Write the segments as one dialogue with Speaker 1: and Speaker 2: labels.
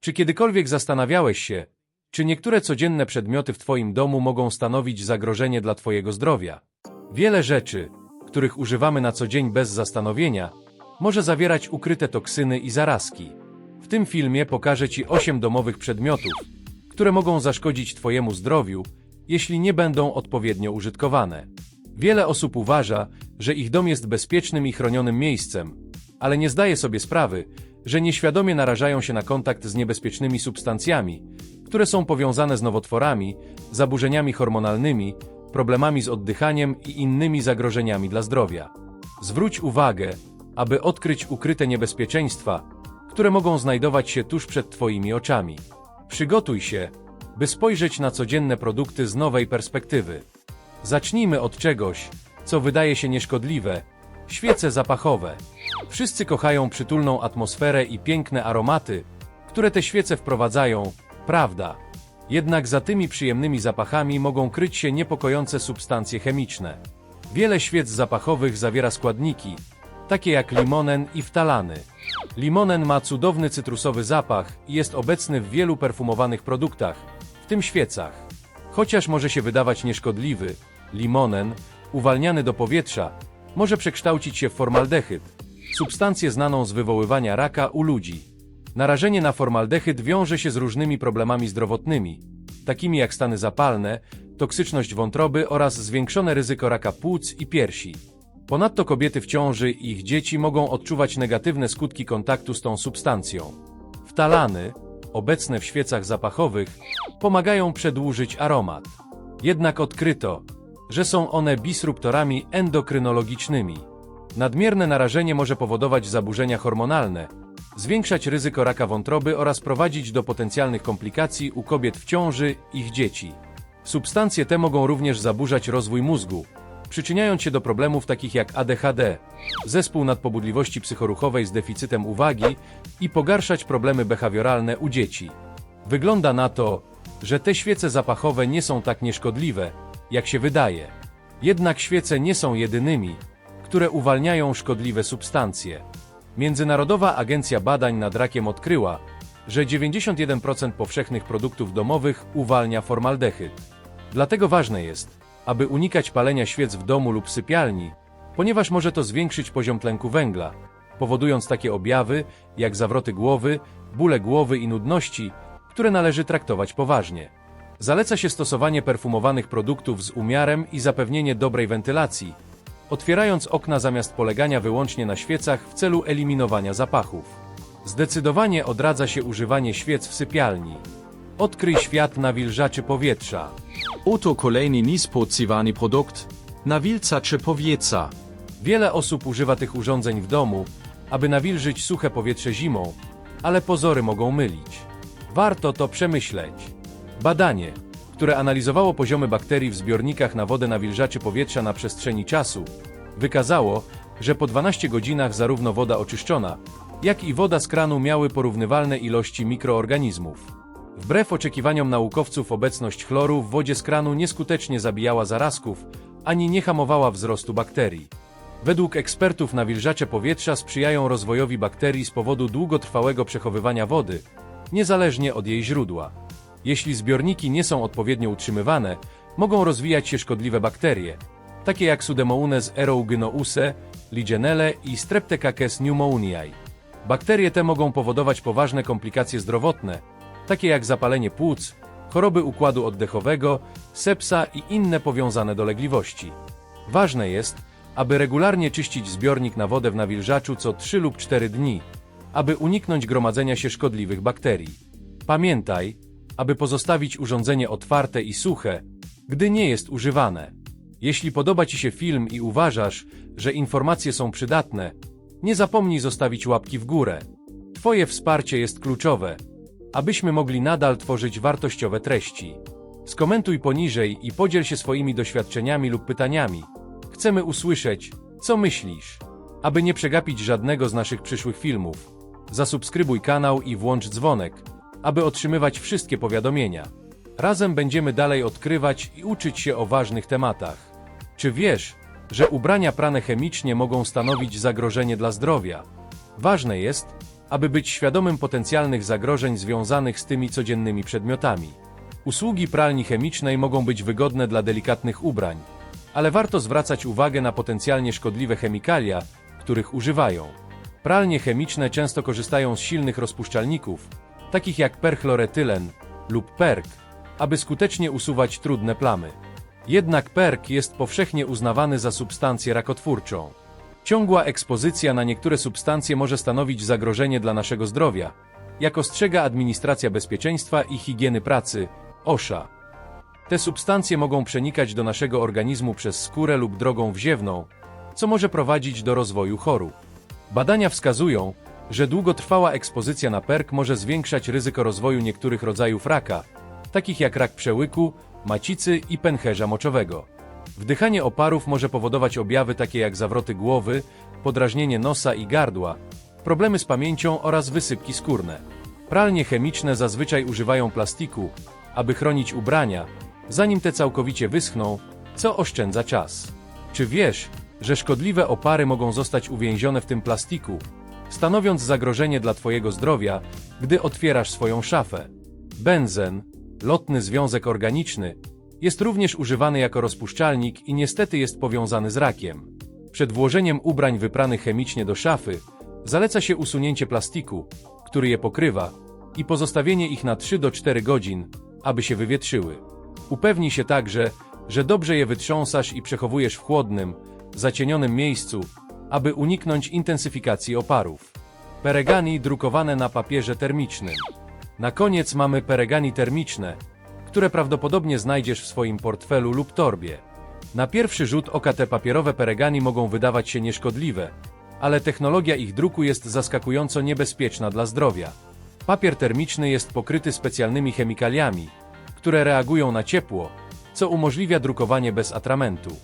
Speaker 1: Czy kiedykolwiek zastanawiałeś się, czy niektóre codzienne przedmioty w Twoim domu mogą stanowić zagrożenie dla Twojego zdrowia? Wiele rzeczy, których używamy na co dzień bez zastanowienia, może zawierać ukryte toksyny i zarazki. W tym filmie pokażę Ci 8 domowych przedmiotów, które mogą zaszkodzić Twojemu zdrowiu, jeśli nie będą odpowiednio użytkowane. Wiele osób uważa, że ich dom jest bezpiecznym i chronionym miejscem, ale nie zdaje sobie sprawy, że nieświadomie narażają się na kontakt z niebezpiecznymi substancjami, które są powiązane z nowotworami, zaburzeniami hormonalnymi, problemami z oddychaniem i innymi zagrożeniami dla zdrowia. Zwróć uwagę, aby odkryć ukryte niebezpieczeństwa, które mogą znajdować się tuż przed Twoimi oczami. Przygotuj się, by spojrzeć na codzienne produkty z nowej perspektywy. Zacznijmy od czegoś, co wydaje się nieszkodliwe świece zapachowe. Wszyscy kochają przytulną atmosferę i piękne aromaty, które te świece wprowadzają, prawda? Jednak za tymi przyjemnymi zapachami mogą kryć się niepokojące substancje chemiczne. Wiele świec zapachowych zawiera składniki, takie jak limonen i ftalany. Limonen ma cudowny cytrusowy zapach i jest obecny w wielu perfumowanych produktach, w tym świecach. Chociaż może się wydawać nieszkodliwy, limonen, uwalniany do powietrza, może przekształcić się w formaldehyd, substancję znaną z wywoływania raka u ludzi. Narażenie na formaldehyd wiąże się z różnymi problemami zdrowotnymi, takimi jak stany zapalne, toksyczność wątroby oraz zwiększone ryzyko raka płuc i piersi. Ponadto kobiety w ciąży i ich dzieci mogą odczuwać negatywne skutki kontaktu z tą substancją. Wtalany, obecne w świecach zapachowych, pomagają przedłużyć aromat. Jednak odkryto, że są one disruptorami endokrynologicznymi. Nadmierne narażenie może powodować zaburzenia hormonalne, zwiększać ryzyko raka wątroby oraz prowadzić do potencjalnych komplikacji u kobiet w ciąży ich dzieci. Substancje te mogą również zaburzać rozwój mózgu, przyczyniając się do problemów takich jak ADHD, zespół nadpobudliwości psychoruchowej z deficytem uwagi i pogarszać problemy behawioralne u dzieci. Wygląda na to, że te świece zapachowe nie są tak nieszkodliwe, jak się wydaje. Jednak świece nie są jedynymi, które uwalniają szkodliwe substancje. Międzynarodowa Agencja Badań nad Rakiem odkryła, że 91% powszechnych produktów domowych uwalnia formaldehyd. Dlatego ważne jest, aby unikać palenia świec w domu lub sypialni, ponieważ może to zwiększyć poziom tlenku węgla, powodując takie objawy jak zawroty głowy, bóle głowy i nudności, które należy traktować poważnie. Zaleca się stosowanie perfumowanych produktów z umiarem i zapewnienie dobrej wentylacji, otwierając okna zamiast polegania wyłącznie na świecach w celu eliminowania zapachów. Zdecydowanie odradza się używanie świec w sypialni. Odkryj świat nawilżaczy powietrza.
Speaker 2: Oto kolejny nispodziewanie produkt. Nawilcacze powietrza.
Speaker 1: Wiele osób używa tych urządzeń w domu, aby nawilżyć suche powietrze zimą, ale pozory mogą mylić. Warto to przemyśleć. Badanie, które analizowało poziomy bakterii w zbiornikach na wodę nawilżaczy powietrza na przestrzeni czasu, wykazało, że po 12 godzinach zarówno woda oczyszczona, jak i woda z kranu miały porównywalne ilości mikroorganizmów. Wbrew oczekiwaniom naukowców obecność chloru w wodzie z kranu nieskutecznie zabijała zarazków, ani nie hamowała wzrostu bakterii. Według ekspertów nawilżacze powietrza sprzyjają rozwojowi bakterii z powodu długotrwałego przechowywania wody, niezależnie od jej źródła. Jeśli zbiorniki nie są odpowiednio utrzymywane, mogą rozwijać się szkodliwe bakterie, takie jak Pseudomonas aeruginouse, Legionelle i Streptococcus pneumoniae. Bakterie te mogą powodować poważne komplikacje zdrowotne, takie jak zapalenie płuc, choroby układu oddechowego, sepsa i inne powiązane dolegliwości. Ważne jest, aby regularnie czyścić zbiornik na wodę w nawilżaczu co 3 lub 4 dni, aby uniknąć gromadzenia się szkodliwych bakterii. Pamiętaj, aby pozostawić urządzenie otwarte i suche, gdy nie jest używane. Jeśli podoba Ci się film i uważasz, że informacje są przydatne, nie zapomnij zostawić łapki w górę. Twoje wsparcie jest kluczowe, abyśmy mogli nadal tworzyć wartościowe treści. Skomentuj poniżej i podziel się swoimi doświadczeniami lub pytaniami. Chcemy usłyszeć, co myślisz. Aby nie przegapić żadnego z naszych przyszłych filmów, zasubskrybuj kanał i włącz dzwonek, aby otrzymywać wszystkie powiadomienia. Razem będziemy dalej odkrywać i uczyć się o ważnych tematach. Czy wiesz, że ubrania prane chemicznie mogą stanowić zagrożenie dla zdrowia? Ważne jest, aby być świadomym potencjalnych zagrożeń związanych z tymi codziennymi przedmiotami. Usługi pralni chemicznej mogą być wygodne dla delikatnych ubrań, ale warto zwracać uwagę na potencjalnie szkodliwe chemikalia, których używają. Pralnie chemiczne często korzystają z silnych rozpuszczalników, takich jak perchloretylen lub perk, aby skutecznie usuwać trudne plamy. Jednak perk jest powszechnie uznawany za substancję rakotwórczą. Ciągła ekspozycja na niektóre substancje może stanowić zagrożenie dla naszego zdrowia, jak ostrzega Administracja Bezpieczeństwa i Higieny Pracy, OSHA. Te substancje mogą przenikać do naszego organizmu przez skórę lub drogą wziewną, co może prowadzić do rozwoju chorób. Badania wskazują, że długotrwała ekspozycja na perk może zwiększać ryzyko rozwoju niektórych rodzajów raka, takich jak rak przełyku, macicy i pęcherza moczowego. Wdychanie oparów może powodować objawy takie jak zawroty głowy, podrażnienie nosa i gardła, problemy z pamięcią oraz wysypki skórne. Pralnie chemiczne zazwyczaj używają plastiku, aby chronić ubrania, zanim te całkowicie wyschną, co oszczędza czas. Czy wiesz, że szkodliwe opary mogą zostać uwięzione w tym plastiku, stanowiąc zagrożenie dla Twojego zdrowia, gdy otwierasz swoją szafę? Benzen, lotny związek organiczny, jest również używany jako rozpuszczalnik i niestety jest powiązany z rakiem. Przed włożeniem ubrań wypranych chemicznie do szafy, zaleca się usunięcie plastiku, który je pokrywa, i pozostawienie ich na 3 do 4 godzin, aby się wywietrzyły. Upewnij się także, że dobrze je wytrząsasz i przechowujesz w chłodnym, zacienionym miejscu, aby uniknąć intensyfikacji oparów. Peregani drukowane na papierze termicznym. Na koniec mamy peregani termiczne, które prawdopodobnie znajdziesz w swoim portfelu lub torbie. Na pierwszy rzut oka te papierowe peregani mogą wydawać się nieszkodliwe, ale technologia ich druku jest zaskakująco niebezpieczna dla zdrowia. Papier termiczny jest pokryty specjalnymi chemikaliami, które reagują na ciepło, co umożliwia drukowanie bez atramentu.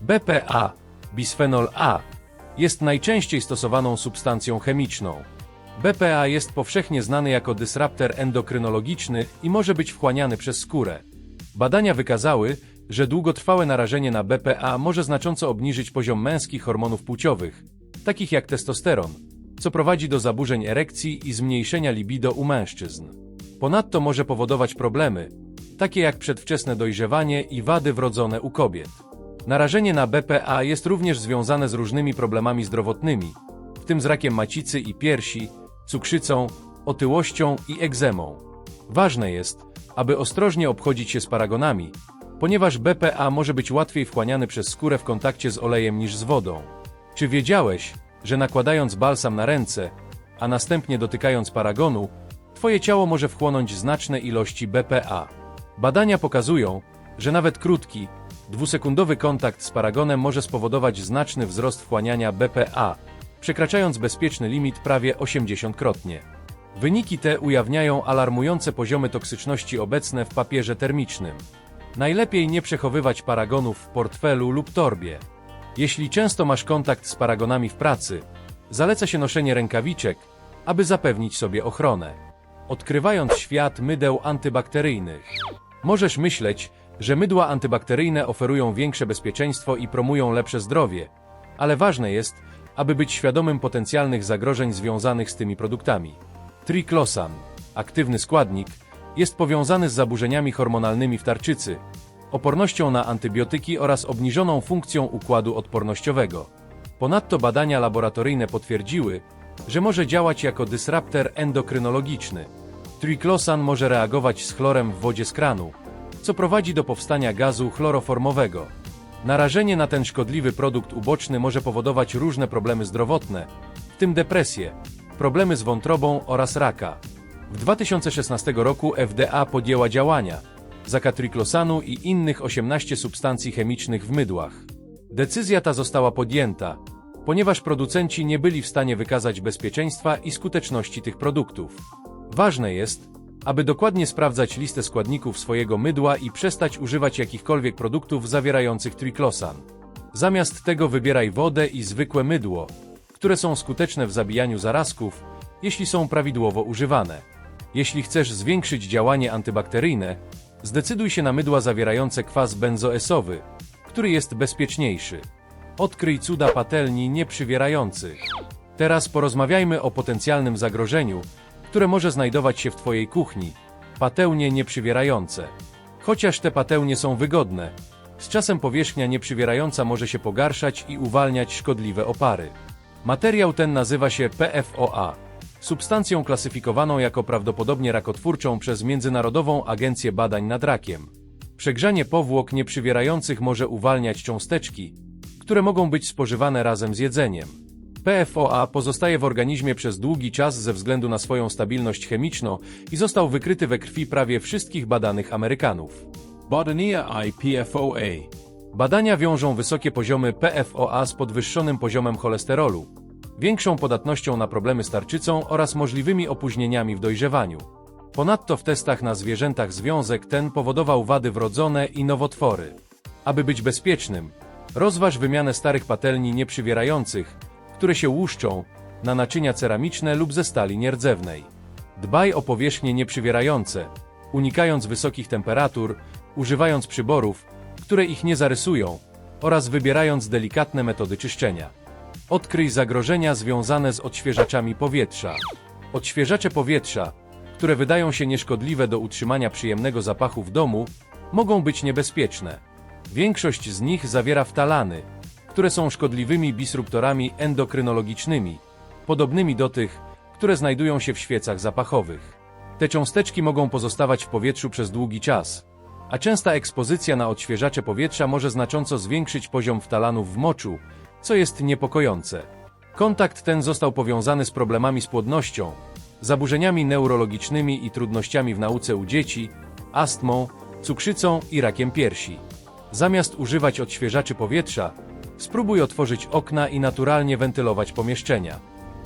Speaker 1: BPA, bisfenol A, jest najczęściej stosowaną substancją chemiczną. BPA jest powszechnie znany jako dysraptor endokrynologiczny i może być wchłaniany przez skórę. Badania wykazały, że długotrwałe narażenie na BPA może znacząco obniżyć poziom męskich hormonów płciowych, takich jak testosteron, co prowadzi do zaburzeń erekcji i zmniejszenia libido u mężczyzn. Ponadto może powodować problemy, takie jak przedwczesne dojrzewanie i wady wrodzone u kobiet. Narażenie na BPA jest również związane z różnymi problemami zdrowotnymi, w tym z rakiem macicy i piersi, cukrzycą, otyłością i egzemą. Ważne jest, aby ostrożnie obchodzić się z paragonami, ponieważ BPA może być łatwiej wchłaniany przez skórę w kontakcie z olejem niż z wodą. Czy wiedziałeś, że nakładając balsam na ręce, a następnie dotykając paragonu, Twoje ciało może wchłonąć znaczne ilości BPA? Badania pokazują, że nawet krótki, dwusekundowy kontakt z paragonem może spowodować znaczny wzrost wchłaniania BPA, przekraczając bezpieczny limit prawie 80-krotnie. Wyniki te ujawniają alarmujące poziomy toksyczności obecne w papierze termicznym. Najlepiej nie przechowywać paragonów w portfelu lub torbie. Jeśli często masz kontakt z paragonami w pracy, zaleca się noszenie rękawiczek, aby zapewnić sobie ochronę. Odkrywając świat mydeł antybakteryjnych, możesz myśleć, że mydła antybakteryjne oferują większe bezpieczeństwo i promują lepsze zdrowie, ale ważne jest, aby być świadomym potencjalnych zagrożeń związanych z tymi produktami. Triclosan, aktywny składnik, jest powiązany z zaburzeniami hormonalnymi w tarczycy, opornością na antybiotyki oraz obniżoną funkcją układu odpornościowego. Ponadto badania laboratoryjne potwierdziły, że może działać jako dysraptor endokrynologiczny. Triclosan może reagować z chlorem w wodzie z kranu, co prowadzi do powstania gazu chloroformowego. Narażenie na ten szkodliwy produkt uboczny może powodować różne problemy zdrowotne, w tym depresję, problemy z wątrobą oraz raka. W 2016 roku FDA podjęła działania, zakaz triklosanu i innych 18 substancji chemicznych w mydłach. Decyzja ta została podjęta, ponieważ producenci nie byli w stanie wykazać bezpieczeństwa i skuteczności tych produktów. Ważne jest, aby dokładnie sprawdzać listę składników swojego mydła i przestać używać jakichkolwiek produktów zawierających triklosan. Zamiast tego wybieraj wodę i zwykłe mydło, które są skuteczne w zabijaniu zarazków, jeśli są prawidłowo używane. Jeśli chcesz zwiększyć działanie antybakteryjne, zdecyduj się na mydła zawierające kwas benzoesowy, który jest bezpieczniejszy. Odkryj cuda patelni nieprzywierających. Teraz porozmawiajmy o potencjalnym zagrożeniu, które może znajdować się w Twojej kuchni. Patelnie nieprzywierające. Chociaż te patelnie są wygodne, z czasem powierzchnia nieprzywierająca może się pogarszać i uwalniać szkodliwe opary. Materiał ten nazywa się PFOA, substancją klasyfikowaną jako prawdopodobnie rakotwórczą przez Międzynarodową Agencję Badań nad Rakiem. Przegrzanie powłok nieprzywierających może uwalniać cząsteczki, które mogą być spożywane razem z jedzeniem. PFOA pozostaje w organizmie przez długi czas ze względu na swoją stabilność chemiczną i został wykryty we krwi prawie wszystkich badanych Amerykanów.
Speaker 2: IPFOA.
Speaker 1: Badania wiążą wysokie poziomy PFOA z podwyższonym poziomem cholesterolu, większą podatnością na problemy z tarczycą oraz możliwymi opóźnieniami w dojrzewaniu. Ponadto w testach na zwierzętach związek ten powodował wady wrodzone i nowotwory. Aby być bezpiecznym, rozważ wymianę starych patelni nieprzywierających, które się łuszczą, na naczynia ceramiczne lub ze stali nierdzewnej. Dbaj o powierzchnie nieprzywierające, unikając wysokich temperatur, używając przyborów, które ich nie zarysują, oraz wybierając delikatne metody czyszczenia. Odkryj zagrożenia związane z odświeżaczami powietrza. Odświeżacze powietrza, które wydają się nieszkodliwe do utrzymania przyjemnego zapachu w domu, mogą być niebezpieczne. Większość z nich zawiera ftalany, które są szkodliwymi disruptorami endokrynologicznymi, podobnymi do tych, które znajdują się w świecach zapachowych. Te cząsteczki mogą pozostawać w powietrzu przez długi czas, a częsta ekspozycja na odświeżacze powietrza może znacząco zwiększyć poziom ftalanów w moczu, co jest niepokojące. Kontakt ten został powiązany z problemami z płodnością, zaburzeniami neurologicznymi i trudnościami w nauce u dzieci, astmą, cukrzycą i rakiem piersi. Zamiast używać odświeżaczy powietrza, spróbuj otworzyć okna i naturalnie wentylować pomieszczenia.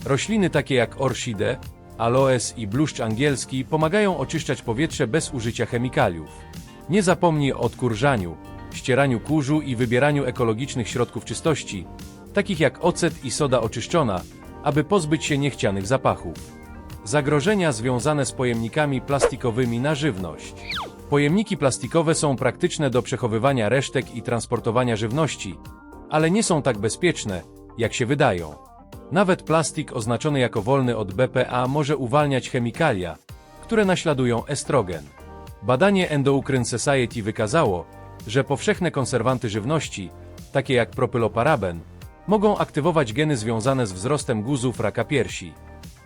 Speaker 1: Rośliny takie jak orchidę, aloes i bluszcz angielski pomagają oczyszczać powietrze bez użycia chemikaliów. Nie zapomnij o odkurzaniu, ścieraniu kurzu i wybieraniu ekologicznych środków czystości, takich jak ocet i soda oczyszczona, aby pozbyć się niechcianych zapachów. Zagrożenia związane z pojemnikami plastikowymi na żywność. Pojemniki plastikowe są praktyczne do przechowywania resztek i transportowania żywności, ale nie są tak bezpieczne, jak się wydają. Nawet plastik oznaczony jako wolny od BPA może uwalniać chemikalia, które naśladują estrogen. Badanie Endocrine Society wykazało, że powszechne konserwanty żywności, takie jak propyloparaben, mogą aktywować geny związane z wzrostem guzów raka piersi.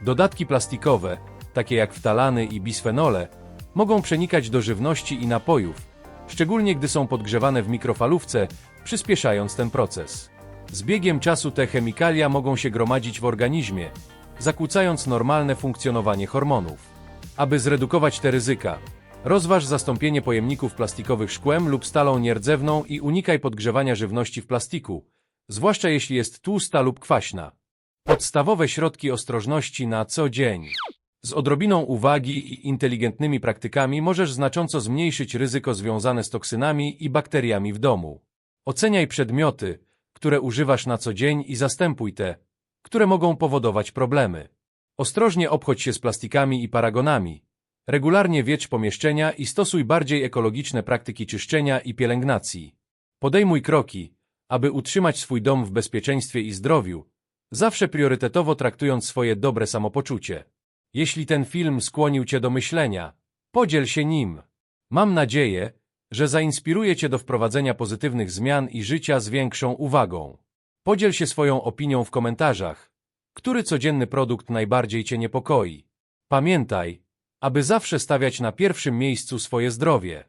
Speaker 1: Dodatki plastikowe, takie jak ftalany i bisfenole, mogą przenikać do żywności i napojów, szczególnie gdy są podgrzewane w mikrofalówce, przyspieszając ten proces. Z biegiem czasu te chemikalia mogą się gromadzić w organizmie, zakłócając normalne funkcjonowanie hormonów. Aby zredukować te ryzyka, rozważ zastąpienie pojemników plastikowych szkłem lub stalą nierdzewną i unikaj podgrzewania żywności w plastiku, zwłaszcza jeśli jest tłusta lub kwaśna. Podstawowe środki ostrożności na co dzień. Z odrobiną uwagi i inteligentnymi praktykami możesz znacząco zmniejszyć ryzyko związane z toksynami i bakteriami w domu. Oceniaj przedmioty, które używasz na co dzień i zastępuj te, które mogą powodować problemy. Ostrożnie obchodź się z plastikami i paragonami. Regularnie wiecz pomieszczenia i stosuj bardziej ekologiczne praktyki czyszczenia i pielęgnacji. Podejmuj kroki, aby utrzymać swój dom w bezpieczeństwie i zdrowiu, zawsze priorytetowo traktując swoje dobre samopoczucie. Jeśli ten film skłonił Cię do myślenia, podziel się nim. Mam nadzieję, że zainspiruje Cię do wprowadzenia pozytywnych zmian i życia z większą uwagą. Podziel się swoją opinią w komentarzach. Który codzienny produkt najbardziej Cię niepokoi? Pamiętaj, aby zawsze stawiać na pierwszym miejscu swoje zdrowie.